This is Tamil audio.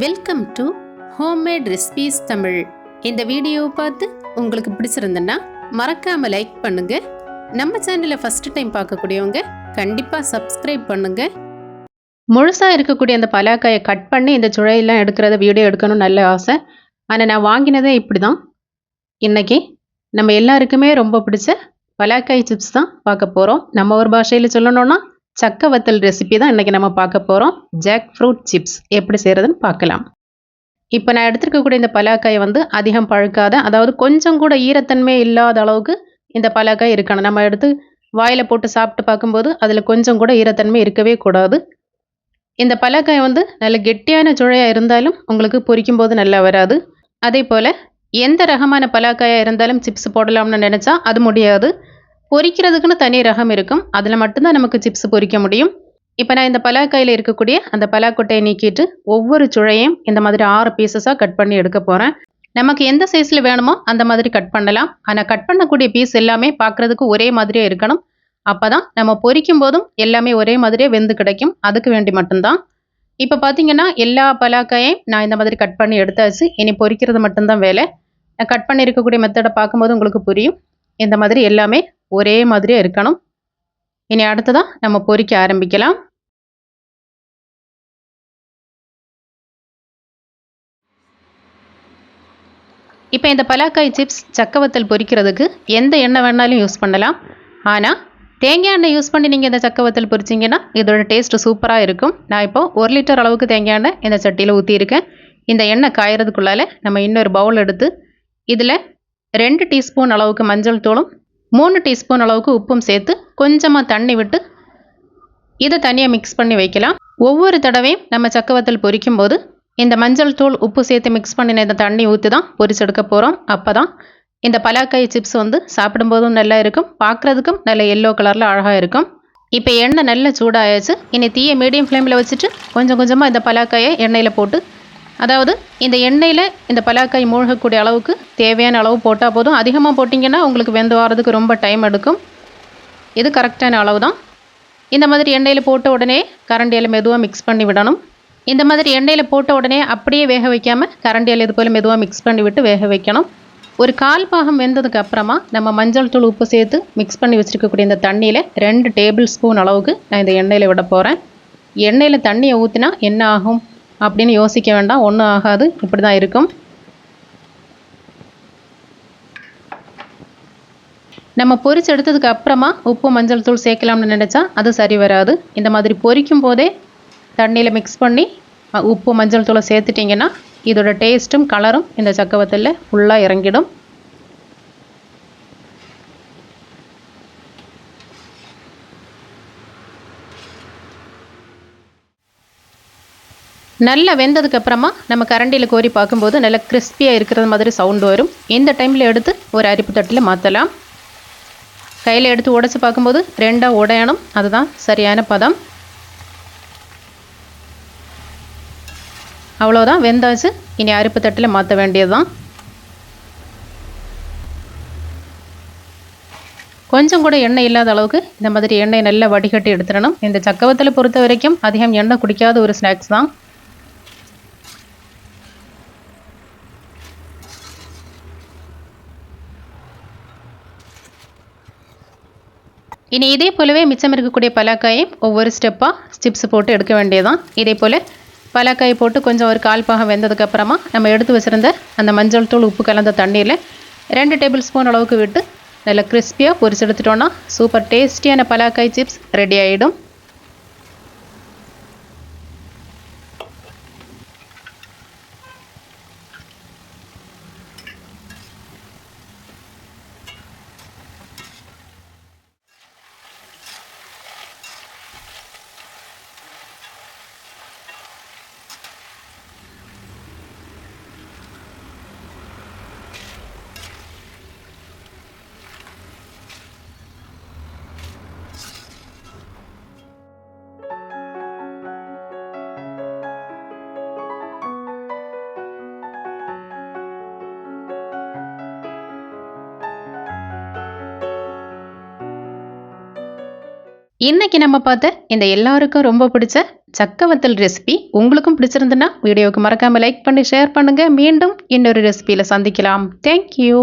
Welcome to homemade recipes Tamil இந்த வீடியோவை பார்த்து உங்களுக்கு பிடிச்சிருந்தேன்னா மறக்காமல் லைக் பண்ணுங்க. நம்ம சேனலை ஃபர்ஸ்ட் டைம் பார்க்கக்கூடியவங்க கண்டிப்பாக சப்ஸ்கிரைப் பண்ணுங்க. முழுசாக இருக்கக்கூடிய அந்த பலாக்காயை கட் பண்ணி இந்த சுழையெல்லாம் எடுக்கிறத வீடியோ எடுக்கணும்னு நல்ல ஆசை. ஆனால் நான் வாங்கினதே இப்படி தான் இன்றைக்கி நம்ம எல்லாருக்குமே ரொம்ப பிடிச்ச பலாக்காய் சிப்ஸ் தான் பார்க்க போகிறோம் நம்ம ஒரு பாஷையில் சொல்லணும்னா சக்க வத்தல் ரெசிபி தான் இன்றைக்கி நம்ம பார்க்க போகிறோம் ஜாக் ஃப்ரூட் சிப்ஸ் எப்படி செய்கிறதுன்னு பார்க்கலாம். இப்போ நான் எடுத்துருக்கக்கூடிய இந்த பலாக்காய் வந்து அதிகம் பழுக்காத அதாவது கொஞ்சம் கூட ஈரத்தன்மை இல்லாத அளவுக்கு இந்த பலாக்காய் இருக்கணும். நம்ம எடுத்து வாயில் போட்டு சாப்பிட்டு பார்க்கும்போது அதில் கொஞ்சம் கூட ஈரத்தன்மை இருக்கவே கூடாது. இந்த பலாக்காய் வந்து நல்ல கெட்டியான சுழையாக இருந்தாலும் உங்களுக்கு பொரிக்கும் போது நல்லா வராது. அதே போல் எந்த ரகமான பலாக்காயாக இருந்தாலும் சிப்ஸ் போடலாம்னு நினச்சா அது முடியாது. பொரிக்கிறதுக்குன்னு தனி ரகம் இருக்கும். அதில் மட்டும்தான் நமக்கு சிப்ஸ் பொரிக்க முடியும். இப்போ நான் இந்த பலாக்காயில் இருக்கக்கூடிய அந்த பலாக்கொட்டையை நீக்கிட்டு ஒவ்வொரு சுழையும் இந்த மாதிரி ஆறு பீசஸாக கட் பண்ணி எடுக்க போகிறேன் நமக்கு எந்த சைஸில் வேணுமோ அந்த மாதிரி கட் பண்ணலாம். ஆனால் கட் பண்ணக்கூடிய பீஸ் எல்லாமே பார்க்குறதுக்கு ஒரே மாதிரியே இருக்கணும். அப்போ தான் நம்ம பொரிக்கும் போதும் எல்லாமே ஒரே மாதிரியே வெந்து கிடைக்கும். அதுக்கு வேண்டி மட்டும்தான். இப்போ பார்த்தீங்கன்னா எல்லா பலாக்காயையும் நான் இந்த மாதிரி கட் பண்ணி எடுத்தாச்சு. இனி பொரிக்கிறது மட்டும்தான் வேலை. நான் கட் பண்ணி இருக்கக்கூடிய மெத்தடை பார்க்கும்போது உங்களுக்கு புரியும். இந்த மாதிரி எல்லாமே ஒரே மாதிரியே இருக்கணும். இனி அடுத்ததான் நம்ம பொரிக்க ஆரம்பிக்கலாம். இப்போ இந்த பலாக்காய் சிப்ஸ் சக்கவத்தல் பொரிக்கிறதுக்கு எந்த எண்ணெய் வேணாலும் யூஸ் பண்ணலாம். ஆனால் தேங்காய் எண்ணெய் யூஸ் பண்ணி நீங்கள் இந்த சக்கவத்தல் பொறிச்சிங்கன்னா இதோட டேஸ்ட் சூப்பராக இருக்கும். நான் இப்போ ஒரு லிட்டர் அளவுக்கு தேங்காய் எண்ணெய் இந்த சட்டியில் ஊற்றியிருக்கேன் இந்த எண்ணெய் காயறதுக்குள்ளால நம்ம இன்னொரு பவுல் எடுத்து இதில் ரெண்டு டீஸ்பூன் அளவுக்கு மஞ்சள் தூளும் மூணு டீஸ்பூன் அளவுக்கு உப்பும் சேர்த்து கொஞ்சமாக தண்ணி விட்டு இதை தனியாக மிக்ஸ் பண்ணி வைக்கலாம். ஒவ்வொரு தடவையும் நம்ம சக்கவத்தல் பொரிக்கும் போது இந்த மஞ்சள் தூள் உப்பு சேர்த்து மிக்ஸ் பண்ணின இந்த தண்ணி ஊற்றி தான் பொரிச்செடுக்க போகிறோம் அப்போ தான் இந்த பலாக்காய் சிப்ஸ் வந்து சாப்பிடும்போதும் நல்லா இருக்கும் பார்க்குறதுக்கும் நல்ல எல்லோ கலரில் அழகாக இருக்கும். இப்போ எண்ணெய் நல்ல சூடாயாச்சு. இனி தீயை மீடியம் ஃப்ளேமில் வச்சுட்டு கொஞ்சம் கொஞ்சமாக இந்த பலாக்காயை எண்ணெயில் போட்டு அதாவது இந்த எண்ணெயில் இந்த பலாக்காய் மூழ்கக்கூடிய அளவுக்கு தேவையான அளவு போட்டால் போதும். அதிகமாக போட்டிங்கன்னா உங்களுக்கு வெந்து வரதுக்கு ரொம்ப டைம் எடுக்கும். இது கரெக்டான அளவு தான் இந்த மாதிரி எண்ணெயில் போட்ட உடனே கரண்டியில் மெதுவாக மிக்ஸ் பண்ணி விடணும். இந்த மாதிரி எண்ணெயில் போட்ட உடனே அப்படியே வேக வைக்காமல் கரண்டியில் இது போல் மெதுவாக மிக்ஸ் பண்ணி விட்டு வேக வைக்கணும். ஒரு கால் பாகம் வெந்ததுக்கு அப்புறமா நம்ம மஞ்சள் தூள் உப்பு சேர்த்து மிக்ஸ் பண்ணி வச்சுருக்கக்கூடிய இந்த தண்ணியில் ரெண்டு டேபிள் ஸ்பூன் அளவுக்கு நான் இந்த எண்ணெயில் விட போகிறேன் எண்ணெயில் தண்ணியை ஊற்றினா என்ன ஆகும்? அப்படின்னு யோசிக்க வேண்டாம். ஒன்றும் ஆகாது. இப்படி தான் இருக்கும். நம்ம பொரிச்சு எடுத்ததுக்கு அப்புறமா உப்பு மஞ்சள் தூள் சேர்க்கலாம்னு நினச்சா அது சரி வராது. இந்த மாதிரி பொரிக்கும் போதே தண்ணியில் மிக்ஸ் பண்ணி உப்பு மஞ்சள் தூளை சேர்த்துட்டிங்கன்னா இதோட டேஸ்ட்டும் கலரும் இந்த சக்கவத்தில் ஃபுல்லாக இறங்கிடும். நல்லா வெந்ததுக்கு அப்புறமா நம்ம கரண்டியில் கோரி பார்க்கும்போது நல்லா கிறிஸ்பியாக இருக்கிறது மாதிரி சவுண்டு வரும். இந்த டைமில் எடுத்து ஒரு அரிப்பு தட்டில் மாற்றலாம் கையில் எடுத்து உடச்சி பார்க்கும்போது ரெண்டாக உடையணும். அதுதான் சரியான பதம். அவ்வளோதான் வெந்தாச்சு. இனி அரிப்பு தட்டில் மாற்ற வேண்டியதுதான். கொஞ்சம் கூட எண்ணெய் இல்லாத அளவுக்கு இந்த மாதிரி எண்ணெய் நல்லா வடிகட்டி எடுத்துடணும். இந்த சக்கவத்தில் பொறுத்த வரைக்கும் அதிகம் எண்ணெய் குடிக்காத ஒரு ஸ்நாக்ஸ் தான். இனி இதே போலவே மிச்சம் இருக்கக்கூடிய பலாக்காயை ஒவ்வொரு ஸ்டெப்பாக சிப்ஸ் போட்டு எடுக்க வேண்டியதுதான். இதே போல் பலாக்காய் போட்டு கொஞ்சம் ஒரு கால் பாகம் வெந்ததுக்கப்புறமா நம்ம எடுத்து வச்சுருந்த அந்த மஞ்சள் தூள் உப்பு கலந்த தண்ணியில் ரெண்டு டேபிள் ஸ்பூன் அளவுக்கு விட்டு நல்லா கிறிஸ்பியாக பொரிச்சு எடுத்துட்டோன்னா சூப்பர் டேஸ்டியான பலாக்காய் சிப்ஸ் ரெடி ஆகிடும் இன்றைக்கி நம்ம பார்த்த இந்த எல்லாருக்கும் ரொம்ப பிடிச்ச சக்கவத்தல் ரெசிபி உங்களுக்கும் பிடிச்சிருந்துன்னா வீடியோவுக்கு மறக்காமல் லைக் பண்ணி ஷேர் பண்ணுங்கள் மீண்டும் இன்னொரு ரெசிபியில் சந்திக்கலாம். தேங்க்யூ